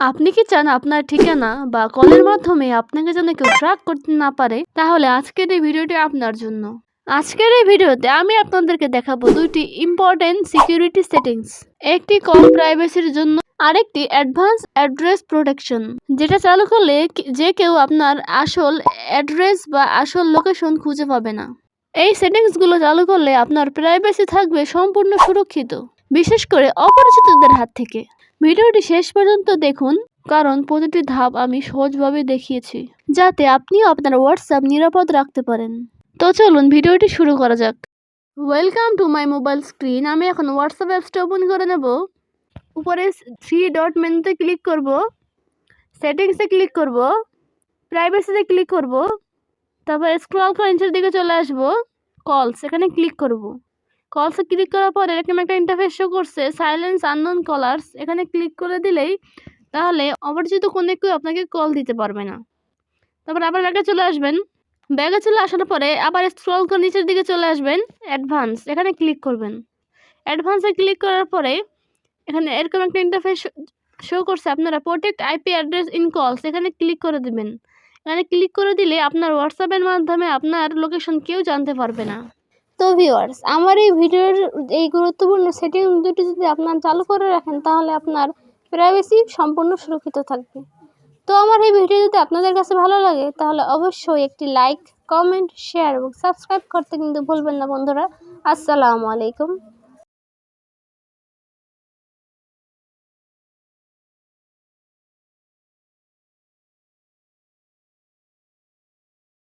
আপনি কি চান আপনার ঠিকানা বা কলের মাধ্যমে আপনাকে যেন কেউ ট্র্যাক করতে না পারে? তাহলে আজকের এই ভিডিওটি আপনার জন্য। আজকের এই ভিডিওতে আমি আপনাদেরকে দেখাবো দুইটি ইম্পর্টেন্ট সিকিউরিটি সেটিংস একটি কল প্রাইভেসির জন্য, আরেকটি অ্যাডভান্স অ্যাড্রেস প্রোটেকশন যেটা চালু করলে যে কেউ আপনার আসল অ্যাড্রেস বা আসল লোকেশন খুঁজে পাবে না। এই সেটিংসগুলো চালু করলে আপনার প্রাইভেসি থাকবে সম্পূর্ণ সুরক্ষিত, বিশেষ করে অপরিচিতদের হাত থেকে। ভিডিওটি শেষ পর্যন্ত দেখুন, কারণ প্রতিটি ধাপ আমি সহজভাবে দেখিয়েছি, যাতে আপনিও আপনার হোয়াটসঅ্যাপ নিরাপদ রাখতে পারেন। তো চলুন ভিডিওটি শুরু করা যাক। Welcome to my mobile screen আমি এখন হোয়াটসঅ্যাপ অ্যাপসটা ওপেন করে নেব। উপরে থ্রি ডট মেনুতে ক্লিক করব। সেটিংসে ক্লিক করব। প্রাইভেসিতে ক্লিক করব। তারপর স্ক্রল করে নিচের দিকে চলে আসব। কলস এখানে ক্লিক করব। কলসে ক্লিক করার পর এরকম একটা ইন্টারফেস শো করছে সাইলেন্স আননোন কলার্স এখানে ক্লিক করে দিলেই তাহলে অপরিচিত কোনো কেউ আপনাকে কল দিতে পারবে না। তারপর আবার ব্যাগে চলে আসবেন। ব্যাগে চলে আসার পরে আবার স্ক্রল করে নিচের দিকে চলে আসবেন অ্যাডভান্স এখানে ক্লিক করবেন। অ্যাডভান্সে ক্লিক করার পরে এখানে এরকম একটা ইন্টারফেস শো করছে, আপনারা প্রোটেক্ট আইপি অ্যাড্রেস ইন কলস এখানে ক্লিক করে দেবেন। এখানে ক্লিক করে দিলে আপনার হোয়াটসঅ্যাপের মাধ্যমে আপনার লোকেশন কেউ জানতে পারবে না। তো ভিউয়ার্স আমার এই ভিডিওর এই গুরুত্বপূর্ণ সেটিং দুটি যদি আপনার চালু করে রাখেন, তাহলে আপনার প্রাইভেসি সম্পূর্ণ সুরক্ষিত থাকবে। তো আমার এই ভিডিও যদি আপনাদের কাছে ভালো লাগে, তাহলে অবশ্যই একটি লাইক কমেন্ট শেয়ার এবং সাবস্ক্রাইব করতে কিন্তু ভুলবেন না বন্ধুরা। আসসালামু আলাইকুম।